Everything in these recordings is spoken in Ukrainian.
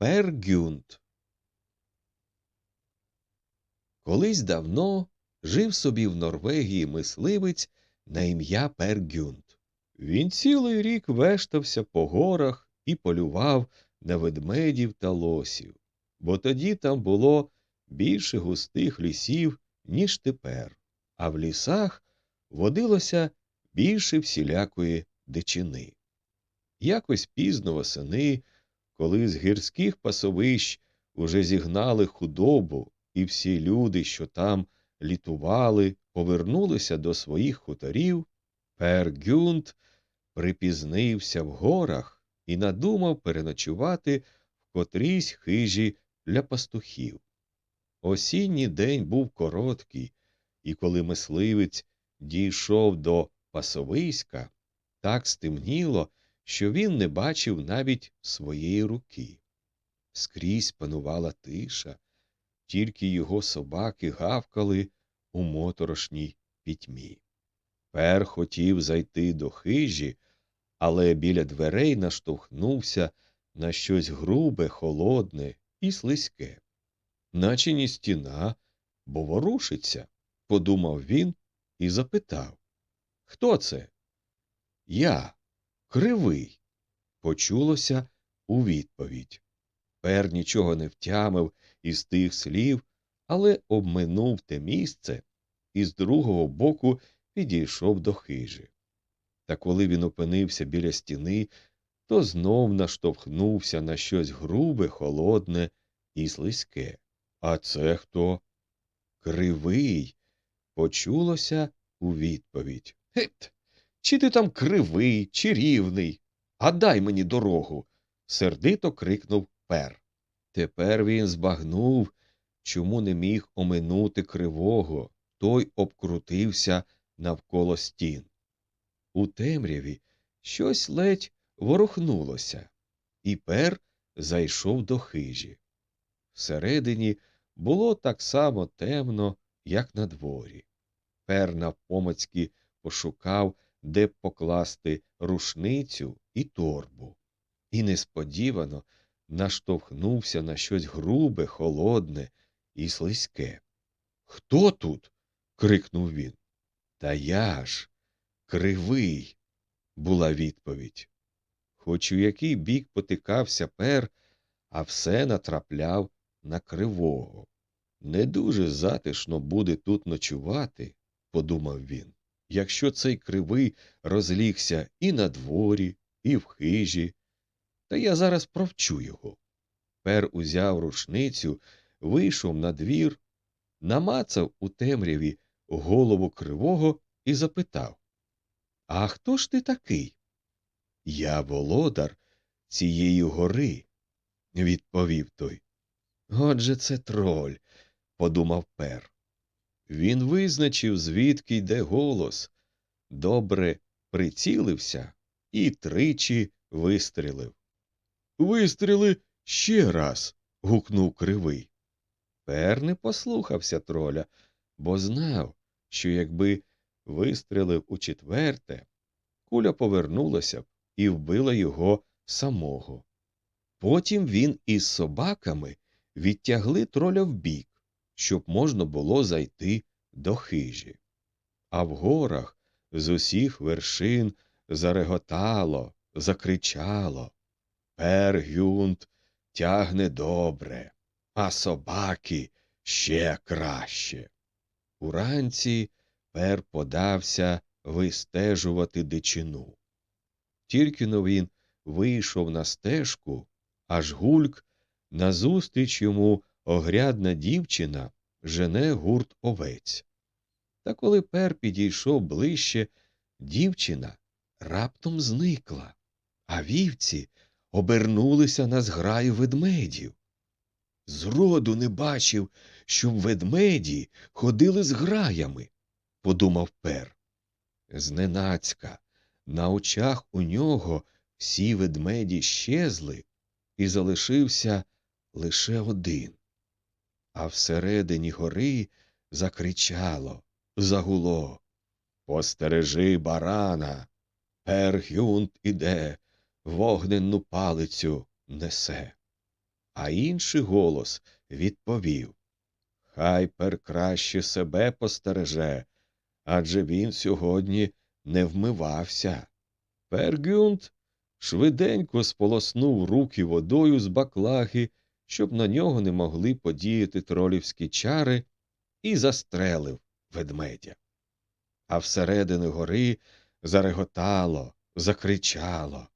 Пергюнт. Колись давно жив собі в Норвегії мисливець на ім'я Пергюнт. Він цілий рік вештався по горах і полював на ведмедів та лосів, бо тоді там було більше густих лісів, ніж тепер, а в лісах водилося більше всілякої дичини. Якось пізно восени, коли з гірських пасовищ уже зігнали худобу, і всі люди, що там літували, повернулися до своїх хуторів, Пер припізнився в горах і надумав переночувати в котрійсь хижі для пастухів. Осінній день був короткий, і коли мисливець дійшов до пасовиська, так стемніло, що він не бачив навіть своєї руки. Скрізь панувала тиша, тільки його собаки гавкали у моторошній пітьмі. Пер хотів зайти до хижі, але біля дверей наштовхнувся на щось грубе, холодне і слизьке. Наче ні стіна, бо ворушиться, подумав він і запитав. Хто це? Я, кривий, почулося у відповідь. Пер нічого не втямив із тих слів, але обминув те місце і з другого боку підійшов до хижі. Та коли він опинився біля стіни, то знов наштовхнувся на щось грубе, холодне і слизьке. А це хто? Кривий. Почулося у відповідь. Гет, чи ти там кривий, чи рівний? А дай мені дорогу. сердито крикнув пер. Тепер він збагнув, чому не міг оминути кривого, той обкрутився навколо стін. У темряві щось ледь ворухнулося, і пер зайшов до хижі. Всередині було так само темно, як на дворі. Пер навпомацьки пошукав, де б покласти рушницю і торбу, і несподівано наштовхнувся на щось грубе, холодне і слизьке. Хто тут? крикнув він. Та я ж, кривий, була відповідь. Хоч у який бік потикався пер, а все натрапляв на кривого. Не дуже затишно буде тут ночувати, подумав він, якщо цей кривий розлігся і на дворі, і в хижі, та я зараз провчу його. Пер узяв рушницю, вийшов на двір, намацав у темряві голову кривого і запитав А хто ж ти такий? Я володар цієї гори, відповів той. Отже це троль, подумав пер. Він визначив, звідки йде голос, добре прицілився і тричі вистрілив. Вистріли ще раз. гукнув кривий. Пер не послухався троля, бо знав, що якби вистрілив у четверте, куля повернулася б і вбила його самого. Потім він із собаками відтягли троля вбік, щоб можна було зайти до хижі. А в горах з усіх вершин зареготало, закричало Пергюнт тягне добре, а собаки ще краще. Уранці пер подався вистежувати дичину. Тільки но він вийшов на стежку, аж гульк назустріч йому огрядна дівчина жене гурт овець. Та коли пер підійшов ближче, дівчина раптом зникла, а вівці обернулися на зграю ведмедів. Зроду не бачив, щоб ведмеді ходили з граями, подумав пер. Зненацька, на очах у нього всі ведмеді щезли, і залишився лише один. А всередині гори закричало, загуло Постережи барана. Пергюнт іде, вогненну палицю несе. А інший голос відповів Хай пер краще себе постереже, адже він сьогодні не вмивався. Пергюнт швиденько сполоснув руки водою з баклаги, щоб на нього не могли подіяти тролівські чари, і застрелив ведмедя. А всередини гори зареготало, закричало.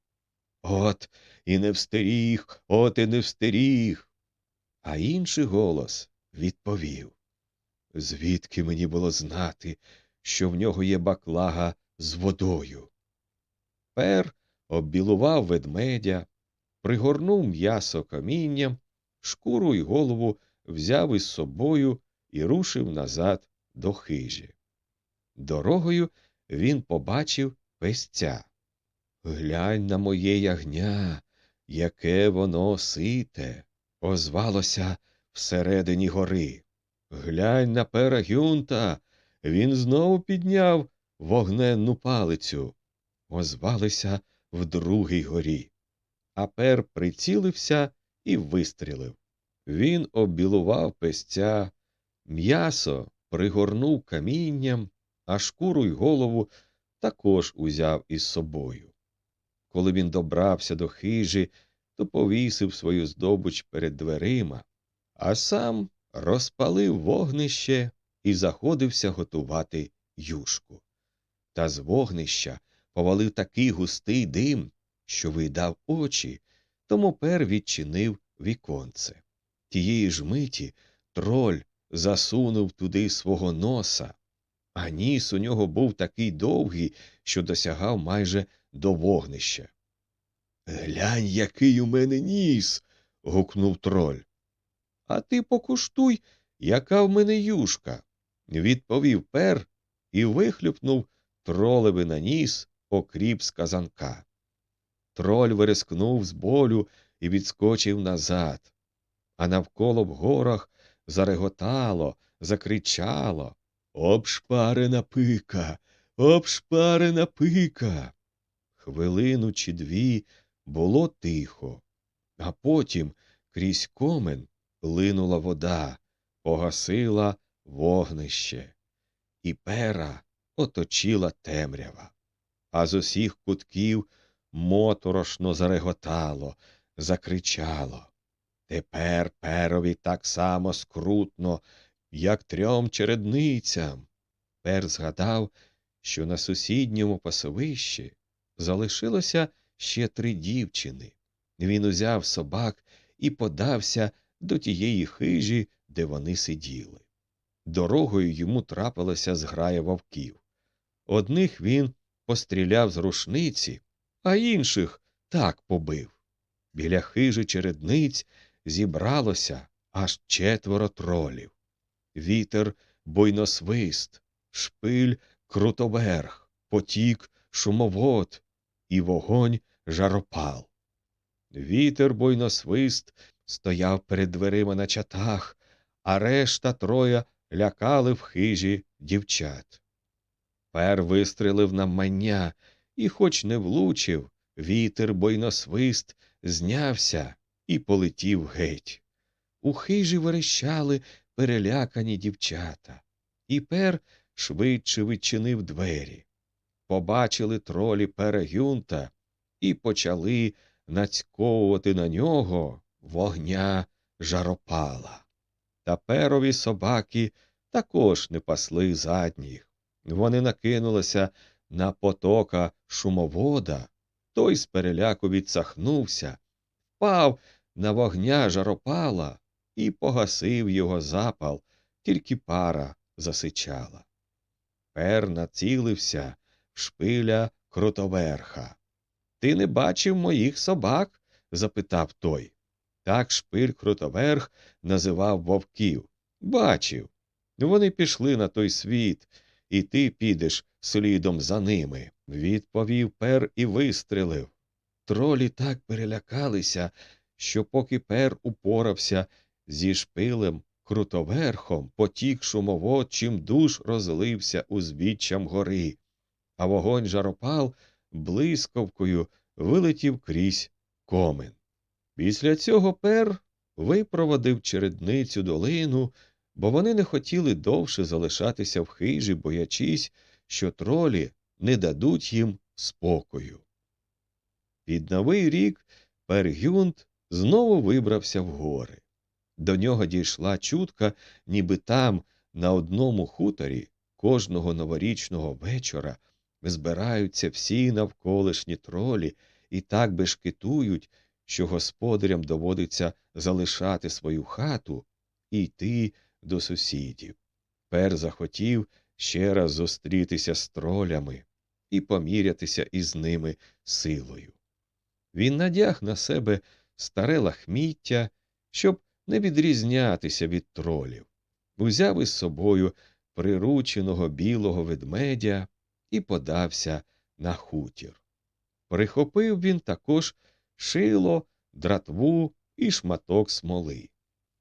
От і не встеріг, от і не встеріг. А інший голос відповів Звідки мені було знати, що в нього є баклага з водою? Пер оббілував ведмедя, пригорнув м'ясо камінням, шкуру й голову взяв із собою і рушив назад до хижі. Дорогою він побачив песця. Глянь на моє ягня, яке воно сите, озвалося всередині гори. Глянь на пера Гюнта, він знову підняв вогненну палицю. Озвалися в другій горі. А пер прицілився і вистрілив. Він оббілував песця, м'ясо пригорнув камінням, а шкуру й голову також узяв із собою. Коли він добрався до хижі, то повісив свою здобуч перед дверима, а сам розпалив вогнище і заходився готувати юшку. Та з вогнища повалив такий густий дим, що видав очі, тому пер відчинив віконце. Тієї ж миті троль засунув туди свого носа, а ніс у нього був такий довгий, що досягав майже до вогнища. Глянь, який у мене ніс. гукнув троль. А ти покуштуй, яка в мене юшка, відповів пер і вихлюпнув тролеві на ніс окріп з казанка. Троль вирискнув з болю і відскочив назад, а навколо в горах зареготало, закричало Обшпарена пика, обшпарена пика. Хвилину чи дві було тихо, а потім крізь комен линула вода, погасила вогнище, і пера оточила темрява. А з усіх кутків моторошно зареготало, закричало. Тепер перові так само скрутно, як трьом чередницям. Пер згадав, що на сусідньому пасовищі залишилося ще три дівчини. Він узяв собак і подався до тієї хижі, де вони сиділи. Дорогою йому трапилася зграя вовків. Одних він постріляв з рушниці, а інших так побив. Біля хижі чередниць зібралося аж четверо тролів. Вітер буйносвист, шпиль крутоверх, потік шумовод і вогонь жаропал. Вітер буйносвист стояв перед дверима на чатах, а решта троя лякали в хижі дівчат. Пер вистрелив на мання і, хоч не влучив, вітер бойносвист знявся і полетів геть. У хижі верещали перелякані дівчата, і пер швидше відчинив двері. Побачили тролі перегюнта і почали нацьковувати на нього вогня жаропала. Та перові собаки також не пасли задніх. Вони накинулися на потока шумовода, той з переляку відсахнувся, впав на вогня жаропала і погасив його запал, тільки пара засичала. Пер націлився в шпиля крутоверха. Ти не бачив моїх собак? запитав той. Так шпиль крутоверх називав вовків. Бачив. Вони пішли на той світ, і ти підеш слідом за ними, відповів пер і вистрелив. Тролі так перелякалися, що поки пер упорався зі шпилем крутоверхом, потік шумовод чим душ розлився узбіччям гори, а вогонь жаропал блискавкою вилетів крізь комен. Після цього пер випровадив чередницю долину, бо вони не хотіли довше залишатися в хижі, боячись, що тролі не дадуть їм спокою. Під новий рік Пергюнд знову вибрався в гори. До нього дійшла чутка, ніби там, на одному хуторі, кожного новорічного вечора збираються всі навколишні тролі і так бешкетують, що господарям доводиться залишати свою хату і йти до сусідів. Пер захотів ще раз зустрітися з тролями і помірятися із ними силою. Він надяг на себе старе лахміття, щоб не відрізнятися від тролів, узяв із собою прирученого білого ведмедя і подався на хутір. Прихопив він також шило, дратву і шматок смоли.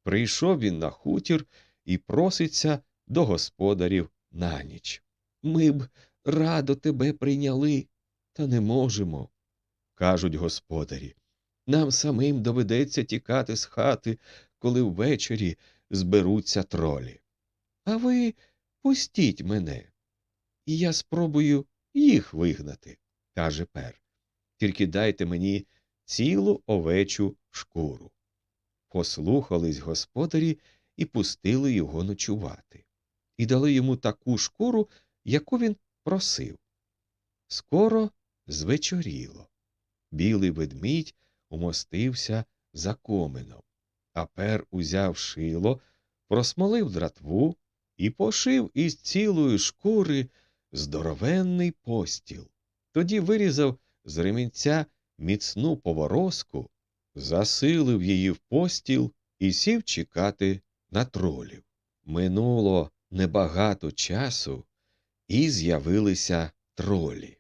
Прийшов він на хутір і проситься до господарів на ніч. Ми б радо тебе прийняли, та не можемо, кажуть господарі. Нам самим доведеться тікати з хати, коли ввечері зберуться тролі. А ви пустіть мене, і я спробую їх вигнати, каже пер. Тільки дайте мені цілу овечу шкуру. Послухались господарі і пустили його ночувати, і дали йому таку шкуру, яку він просив. Скоро звечоріло. Білий ведмідь умостився за комином, а пер узяв шило, просмолив дратву і пошив із цілої шкури здоровенний постіл. Тоді вирізав з ремінця міцну поворозку, засилив її в постіл і сів чекати на тролів. Минуло небагато часу, і з'явилися тролі.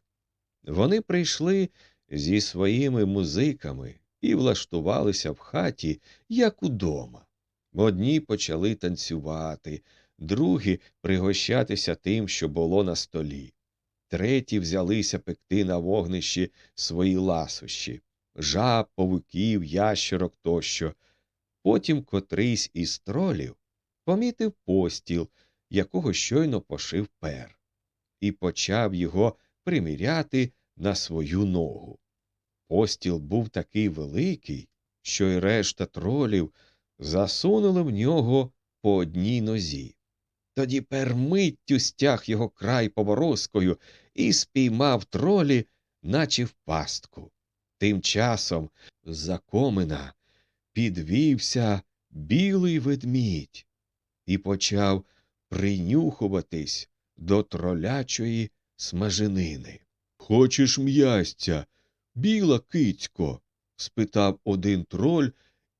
Вони прийшли зі своїми музиками і влаштувалися в хаті, як удома. Одні почали танцювати, другі пригощатися тим, що було на столі. Треті взялися пекти на вогнищі свої ласощі жаб, павуків, ящерок тощо. Потім котрийсь із тролів помітив постіл, якого щойно пошив пер, і почав його приміряти на свою ногу. Постіл був такий великий, що й решта тролів засунули в нього по одній нозі. Тоді пер миттю стяг його край поворозкою і спіймав тролі, наче в пастку. Тим часом з-за комина підвівся білий ведмідь і почав принюхуватись до тролячої смаженини. Хочеш м'ястя, біла кицько? спитав один троль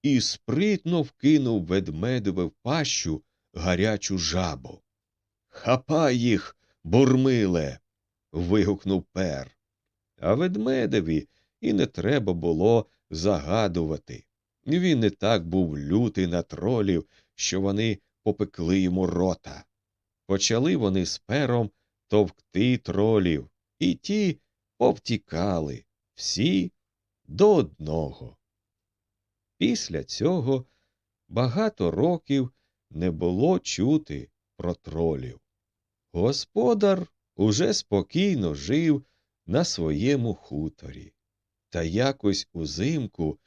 і спритно вкинув ведмедеве в пащу гарячу жабу. Хапай їх, бурмиле. вигукнув пер. А ведмедеві і не треба було загадувати. Він не так був лютий на тролів, що вони попекли йому рота. Почали вони з пером товкти тролів, і ті повтікали всі до одного. Після цього багато років не було чути про тролів. Господар уже спокійно жив на своєму хуторі. Та якось узимку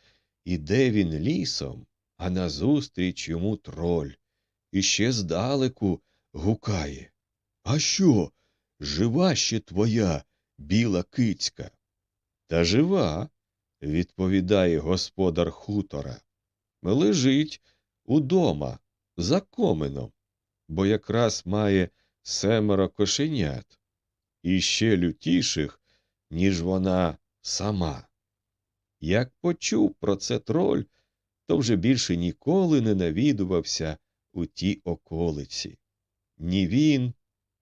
іде він лісом, а назустріч йому троль. І ще здалеку гукає. А що? Жива ще твоя біла кицька? Та жива, відповідає господар хутора. Лежить удома, за комином, бо якраз має семеро кошенят, і ще лютіших, ніж вона сама. Як почув про це троль, то вже більше ніколи не навідувався у ті околиці. Ні він,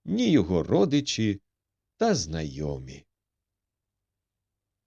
ні його родичі та знайомі.